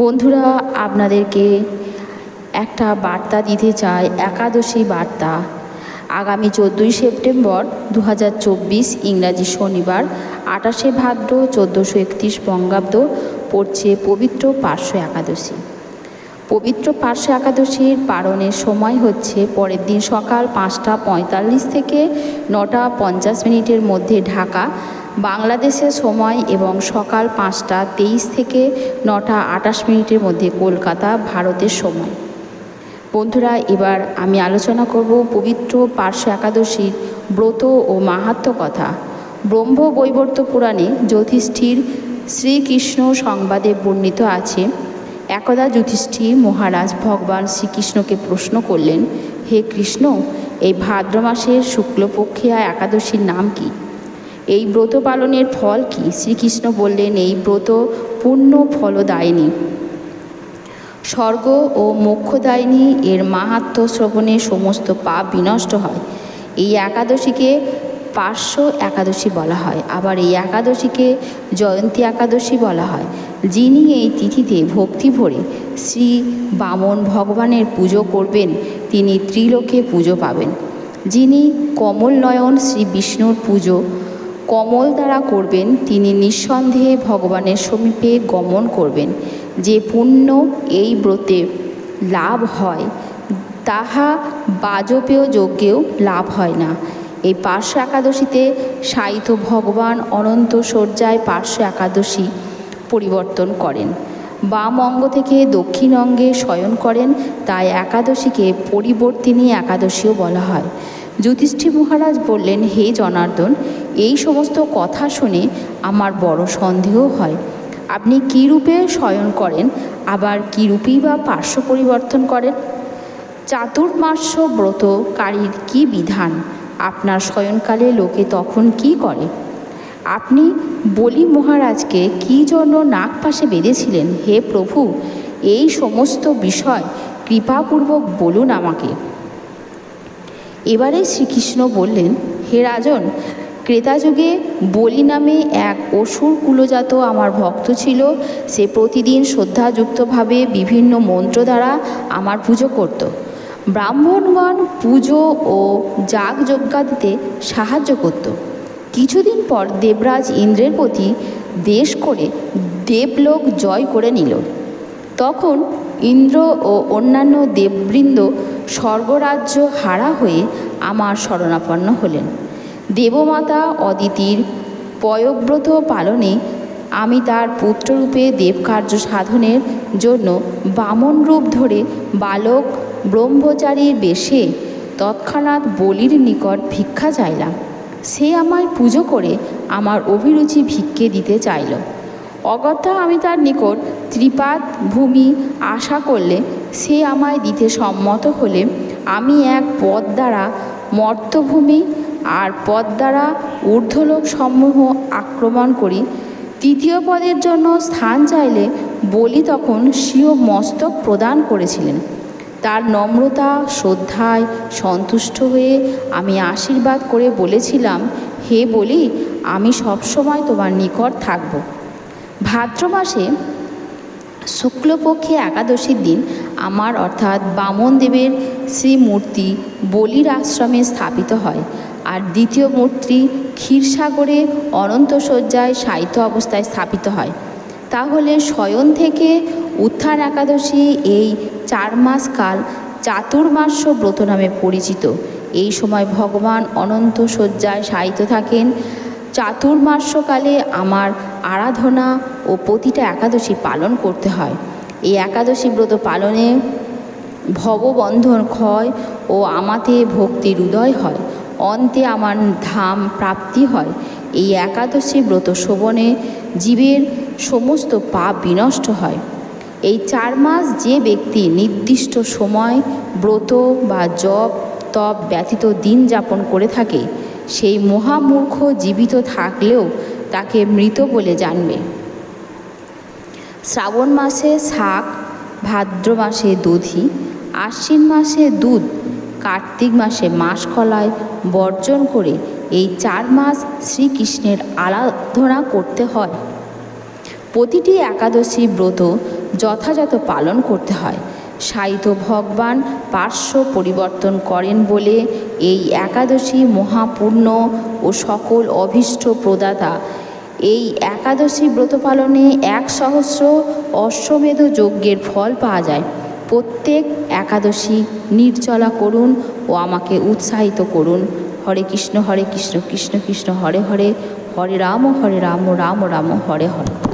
বন্ধুরা, আপনাদেরকে একটা বার্তা দিতে চাই, একাদশী বার্তা। আগামী চোদ্দোই সেপ্টেম্বর দু হাজার চব্বিশ ইংরাজি শনিবার আটাশে ভাদ্র, চোদ্দোশো একত্রিশ বঙ্গাব্দ, পড়ছে পবিত্র পার্শ্ব একাদশী। পবিত্র পার্শ্ব একাদশীর পালনের সময় হচ্ছে পরের দিন সকাল পাঁচটা পঁয়তাল্লিশ থেকে নটা পঞ্চাশ মিনিটের মধ্যে ঢাকা বাংলাদেশের সময় এবং সকাল পাঁচটা তেইশ থেকে নটা আটাশ মিনিটের মধ্যে কলকাতা ভারতের সময়। বন্ধুরা, এবার আমি আলোচনা করব পবিত্র পার্শ্ব একাদশীর ব্রত ও মাহাত্ম্য কথা। ব্রহ্ম বৈবর্ত পুরাণে যুধিষ্ঠির শ্রীকৃষ্ণ সংবাদে বর্ণিত আছে, একদা যুধিষ্ঠির মহারাজ ভগবান শ্রীকৃষ্ণকে প্রশ্ন করলেন, হে কৃষ্ণ, এই ভাদ্র মাসের শুক্লপক্ষিয়া একাদশীর নাম কি? এই ব্রত পালনের ফল কি? শ্রীকৃষ্ণ বললেন, এই ব্রত পূর্ণ ফলদায়িনী। স্বর্গ ও মোক্ষদায়িনী এর মাহাত্ম শ্রবণে সমস্ত পাপ বিনষ্ট হয়। এই একাদশীকে পার্শ্ব একাদশী বলা হয়। আবার এই একাদশীকে জয়ন্তী একাদশী বলা হয়। যিনি এই তিথিতে ভক্তি ভরে শ্রী বামন ভগবানের পুজো করবেন, তিনি ত্রিলোকে পুজো পাবেন। যিনি কমল নয়ন শ্রী বিষ্ণুর পুজো কমল দ্বারা করবেন, তিনি নিঃসন্দেহে ভগবানের সমীপে গমন করবেন। যে পুণ্য এই ব্রতে লাভ হয়, তাহা বাজপেয় যজ্ঞেও লাভ হয় না। এই পার্শ্ব একাদশীতে সাহিত্য ভগবান অনন্ত শয্যায় পার্শ্ব একাদশী পরিবর্তন করেন। বাম অঙ্গ থেকে দক্ষিণ অঙ্গে শয়ন করেন, তাই একাদশীকে পরিবর্তিনী একাদশীও বলা হয়। যুধিষ্ঠির মহারাজ বললেন, হে জনার্দন এই সমস্ত কথা শুনে আমার বড় সন্দেহ হয়। আপনি কী রূপে শয়ন করেন? আবার কী রূপেই বা পার্শ্ব পরিবর্তন করেন? চাতুর্মাস্য ব্রতকারীর কি বিধান? আপনার শয়নকালে লোকে তখন কি করে? আপনি বলি মহারাজকে কী জন্য নাক পাশে বেঁধেছিলেন? হে প্রভু, এই সমস্ত বিষয় কৃপাপূর্বক বলুন আমাকে। এবারে শ্রীকৃষ্ণ বললেন, হে রাজন ক্রেতাযুগে বলি নামে এক অসুর কুলজাত আমার ভক্ত ছিল। সে প্রতিদিন শ্রদ্ধাযুক্তভাবে বিভিন্ন মন্ত্র দ্বারা আমার পুজো করত। ব্রাহ্মণগণ পুজো ও যাগযজ্ঞাদিতে সাহায্য করত। কিছুদিন পর দেবরাজ ইন্দ্রের প্রতি দেশ করে দেবলোক জয় করে নিল। তখন ইন্দ্র ও অন্যান্য দেববৃন্দ স্বর্গরাজ্য হারা হয়ে আমার শরণাপন্ন হলেন। দেবমাতা অদিতির পয়ব্রত পালনে আমি তার পুত্ররূপে দেবকার্য সাধনের জন্য বামন রূপ ধরে বালক ব্রহ্মচারীর বেশে তৎক্ষণাৎ বলির নিকট ভিক্ষা চাইলাম। সে আমায় পুজো করে আমার অভিরুচি ভিক্ষে দিতে চাইল। অগত্যা আমি তার নিকট ত্রিপাত ভূমি আশা করলে সে আমায় দিতে সম্মত হলে আমি এক পদ দ্বারা মর্তভূমি আর পদ দ্বারা ঊর্ধ্বলোক সমূহ আক্রমণ করি। তৃতীয় পদের জন্য স্থান চাইলে বলি তখন স্বীয় মস্তক প্রদান করেছিলেন। তার নম্রতা, শ্রদ্ধায় সন্তুষ্ট হয়ে আমি আশীর্বাদ করে বলেছিলাম, হে বলি, আমি সবসময় তোমার নিকট থাকব। ভাদ্র মাসে শুক্লপক্ষে একাদশীর দিন আমার অর্থাৎ বামন দেবের শ্রীমূর্তি বলির আশ্রমে স্থাপিত হয়। আর দ্বিতীয় মূর্তি ক্ষীরসাগরে অনন্ত শয্যায় সাহিত্য অবস্থায় স্থাপিত হয়। তাহলে শয়ন থেকে উত্থান একাদশী এই চার মাস কাল চাতুর্মাস্য ব্রত নামে পরিচিত। এই সময় ভগবান অনন্ত শয্যায় সাহিত্য থাকেন। চাতুর্মাস্যকালে আমার আরাধনা ও প্রতিটা একাদশী পালন করতে হয়। এই একাদশী ব্রত পালনে ভববন্ধন ক্ষয় ও আমাতে ভক্তির উদয় হয়। অন্তে আমার ধাম প্রাপ্তি হয়। এই একাদশী ব্রত শোভনে জীবের সমস্ত পাপ বিনষ্ট হয়। এই চার মাস যে ব্যক্তি নির্দিষ্ট সময় ব্রত বা জপ, তপ ব্যতীত দিন যাপন করে থাকে, সেই মহামূর্খ জীবিত থাকলেও তাকে মৃত বলে জানবে। শ্রাবণ মাসে শাক, ভাদ্র মাসে দধি, আশ্বিন মাসে দুধ কার্তিক মাসে মাসকলাই বর্জন করে এই চার মাস শ্রীকৃষ্ণের আরাধনা করতে হয়। প্রতিটি একাদশী ব্রত যথাযথ পালন করতে হয়। সাহিত্য ভগবান পার্শ্ব পরিবর্তন করেন বলে এই একাদশী মহাপূর্ণ ও সকল অভীষ্ট প্রদাতা। এই একাদশী ব্রত পালনে এক সহস্র অশ্বমেধ যজ্ঞের ফল পাওয়া যায়। প্রত্যেক একাদশী নির্জলা করুন ও আমাকে উৎসাহিত করুন। হরে কৃষ্ণ হরে কৃষ্ণ কৃষ্ণ কৃষ্ণ, হরে হরে। হরে রাম হরে রাম রাম রাম, হরে হরে।